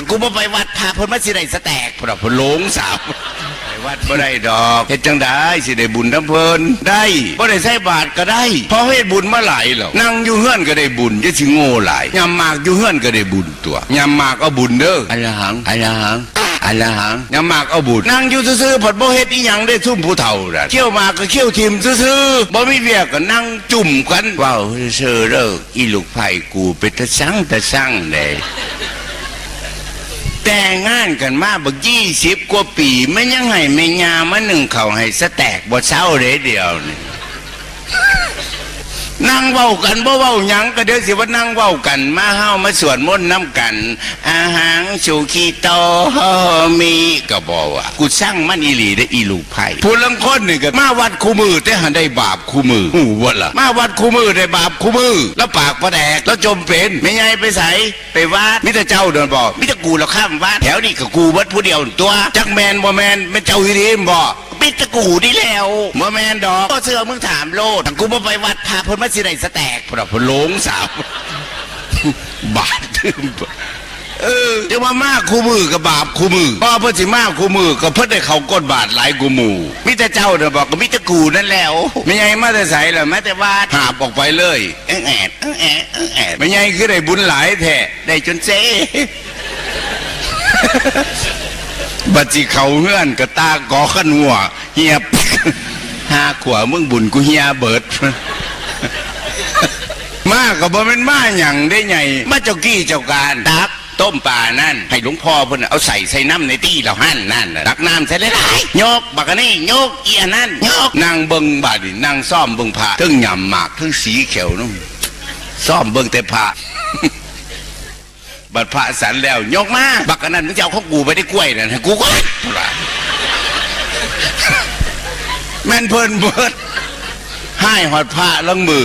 อันกูบ่ไปวัดพาเพิ่นมาสิได้สแตกเพราะเพิ่นหลงสาวไปวัดบ่ได้ดอกเฮ็ดจังได้สิได้บุญน้ำเพิ่นได้บ่ได้ใส่บาตรก็ได้เพราะเฮ็ดบุญมาหลายแล้วนั่งอยู่เฮือนก็ได้บุญจะสิโง่หลายยามมากอยู่เฮือนก็ได้บุญตัวยามมากเอาบุญเด้ออัลหังอัลหังอัลหังยามมากเอาบุญนั่งอยู่ซื่อๆผัดบ่เฮ็ดอีหยังได้ซุ่มผู้เฒ่าน่ะเขี้ยวหมากก็เขี้ยวทิมซื่อๆบ่มีเวียกก็นั่งจุ่มกันว้าวซื่อๆเด้ออีลูกไผ่กูเป็นตะสังตะสังเด้ แต่งงานกันมาบักยี่สิบกว่าปี มันยังให้แม่ยามาหนึ่งเขาให้สแตกบ่เศร้าเลยเดียวนี่ นั่งเว้ากันบ่เว้าหยังก็เดี๋ยวสิว่านั่งเว้ากัน มาเฮามาสวดมนต์น้ำกัน อาหารสุขีโตมีก็บอกว่ากูสร้างมันอีหลีได้ออีลูกไผ่ผู้ลังคนนี่ก็มาวัดคู่มือแต่หันได้บาปคู่มือหูว่าล่ะมาวัดคู่มือได้บาปคู่มือ แล้วปากประแดกแล้วจมเป็นไม่ไงไปใสไปวัดมิตรเจ้าเดินบอกมิตรกูเราข้ามวัดแถวนี้ก็กูวัดผู้เดียวตัวจักแมนบ่แมนไม่เจ้าอีรีมบอก มิตรกูนี่แล้วบ่แมนดอกก็เสือมึงถามโลดแต่กูบ่ไปวัดพาเพิ่นมาสิได้สแตกเพราะเพิ่นหลงสาวบาดทึมเออจะว่ามากคู่มือกับบาปคู่มือพอเพิ่นสิมากคู่มือก็เพิ่นได้เขาก้นบาทหลายกูหมู่มิแต่เจ้าเด้อบอกก็มิแต่กูนั่นแล้วไม่ไงมาแต่ใส่ล่ะแม้แต่ว่าหาบออกไปเลยเอ็งแอดเอ็งแอดเอ็งแอดไม่ไงคือได้บุญหลายแท้ได้จนเซ่ บัดจิเขาเงื่อนกระตากอขันหัวเฮียบห้าขวามึงบุญกูเฮียเบิด มาก็บ่เป็นมาหยังได้ไงมาเจ้ากี้เจ้าการตักต้มปลานั่น ให้หลวงพ่อเพิ่นเอาใส่ใส่น้ำในตี้เราหั่นนั่นน่ะตักน้ำใส่หลายๆยกบักอันนี่ยกเอียนั่นยกนั่งเบิ่งบาดนี่นั่งซ่อมเบิ่งพระทึ่งหย่ำหมากทึ่งสีเขียวนุ่มซ่อมเบิ่งแต่พระ บัดพระสันแล้ว ยกมาบักอันนั้นมึงจะเอาของกูไปได้กล้วยนั่นกูก็แม่นเพิ่นเบิดให้หอดผ้าลังมือ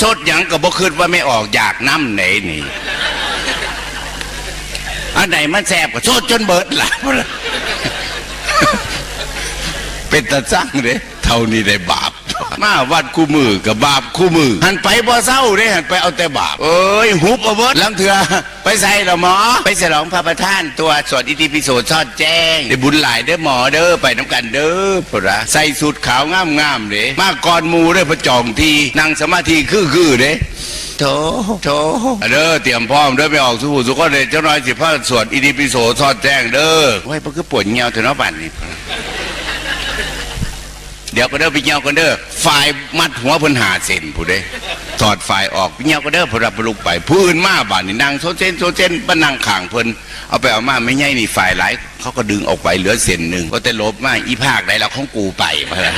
สดยังก็บ่คิดว่าไม่ออกอยากน้ำไหนนี่อันไหนมันแสบก็สดจนเบิดละเป็นตาจังเด้เท่านี้ได้บาป มาวัดคู่มือกับบาปคู่มือ หันไปบ่เศร้าเด้หันไปเอาแต่บาปเอ้ยหุบเอาเบิดลังเถื่อไปใส่ละหมอ ไปฉลองพระประธานตัวสวดอิติปิโสทอดแจ้งได้บุญหลายเด้อหมอเด้อไปน้ำกันเด้อพระใส่สุดขาวงามงามๆเด้มาก่อนหมูเด้อพระจองทีนั่งสมาธิคือคือๆเด้โถโถเด้อเตรียมพร้อมเด้อไปออกสู่ผู้สุขเด้อเจ้าน้อยสิพาสวดอิติปิโสทอดแจ้งเด้อไว้ยเพิ่นคือปวดเงียวเถอะเนาะบัดนี้ เดี๋ยวก็เด้อไปเงียวกันเด้อฝ่ายมัดหัวเพิ่นหาเส้นผู้ใดถอดฝ่ายออกไปเงียวก็เด้อเพนรับลูกไปผู้อื่นมาบ้านนี่นั่งโซเซนโซเซนบ้านนั่งข้างเพิ่นเอาไปเอามาไม่ใช่นี่ฝ่ายหลายเขาก็ดึงออกไปเหลือเส้นหนึ่งก็แต่ลบมาอีภาคใดเราของกูไปพะ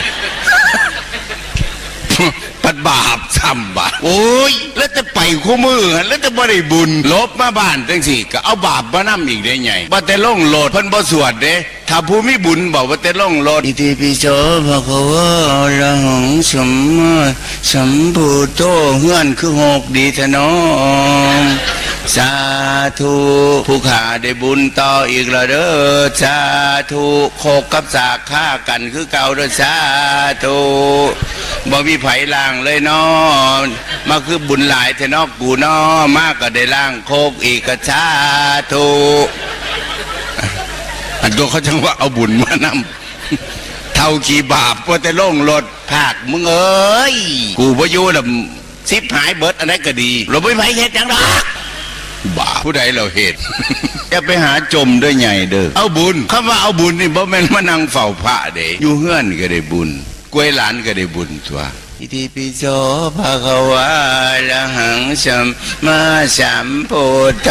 ปัดบาปซ้ำบาปโอ้ย แล้วจะไปคู่มือหั่นแล้วจะบ่ได้บุญลบมาบ้านจังสิก็เอาบาปมานํอีกได้ไงบ่แต่ลงโลดเพิ่นบ่สวดเด้ ถ้าผู้มีบุญบอกว่าแต่ลงโลดอิติปิโสภะคะวะอระหังสัมมาสัมพุทโธเฮือนคือหกดีทะนอมสาธุผู้ขาได้บุญต่ออีกแล้วเด้อสาธุโคกกับสากฆ่ากันคือเก่าเด้อสาธุบ่มีไผ่ล่างเลยเนาะมาคือบุญหลายแท้เนอกกูเนาะมากก็ได้ล่างโคกอีกก็สาธุ ตัวเขาจังว่าเอาบุญมานำเท่าขี่บาปว่าแต่ล่งรถภาคมึงเอ้ยกูบ่อยู่ละสิบหายเบิดอันนั้นก็ดี เราไม่ไผเฮ็ดจังดอกบาปผู้ใดเราเหตุจะไปหาจมด้วยใหญ่เด้อเอาบุญคำว่าเอาบุญนี่บ่แม่นมานั่งเฝ้าพระเด้อยู่เฮือนก็ได้บุญกล้วยหลานก็ได้บุญตัวอิติปิโสภะคะวะอะระหังสัมมาสัมพุทโธ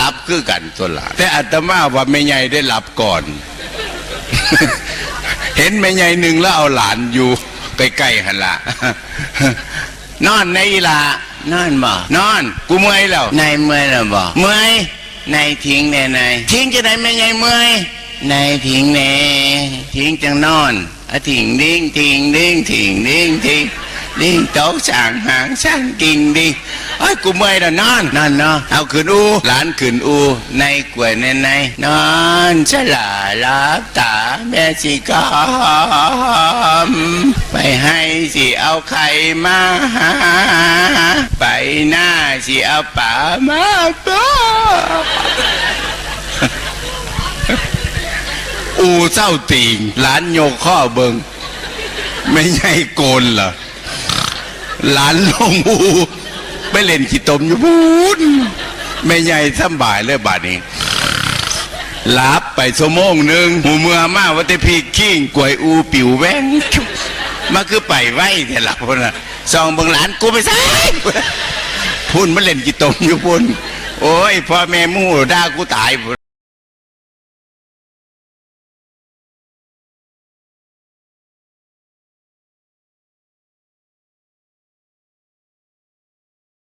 รับคือกันตัวหลานแต่อาตมาว่าไม่ใหญ่ได้รับก่อน เห็นแม่ใหญ่หนึ่งแล้วเอาหลานอยู่ใกล้ๆหันละนอนในอีหลานอนบ่นอน กูเมื่อยแล้วนายเมื่อยแล้วบ่เมื่อยนายทิ้งแน่นายทิ้งจะได้แม่ใหญ่เมื่อยนายทิ้งแน่ทิ้งจังนอนอะทิ้งดิ้งทิ้งดิ้งทิ้งดิ้งทิ้ง นี่งโต๊สั่งหางช่างกิ่งดิไอ้กูเม่ยแล้นอนนอนเนาะเอาขืนอูหลานขืนอูในกล้วยในในนอนฉลาลับตาแม่สิกอมไปให้สิเอาไข่มาหาไปหน้าสิเอาป่ามาตัวอูเจ้าติ่งหลานโยข้อเบิงไม่ใช่โกนเหรอ หลานลงอูไปเล่นขี้ตมอยู่พูนไม่ใหญ่สำบายเลยบาดนี้หลับไปชั่วโมงหนึ่งหูเมื่อมาว่าแต่พี่กิ้งกวยอูปิวแว้งมาคือไปไว้แต่ละคนน่ะซองบิงหลานกูไปใส่พุ่นมาเล่นกี่ตมอยู่พุ่นโอ้ยพ่อแม่มู่ด่ากูตาย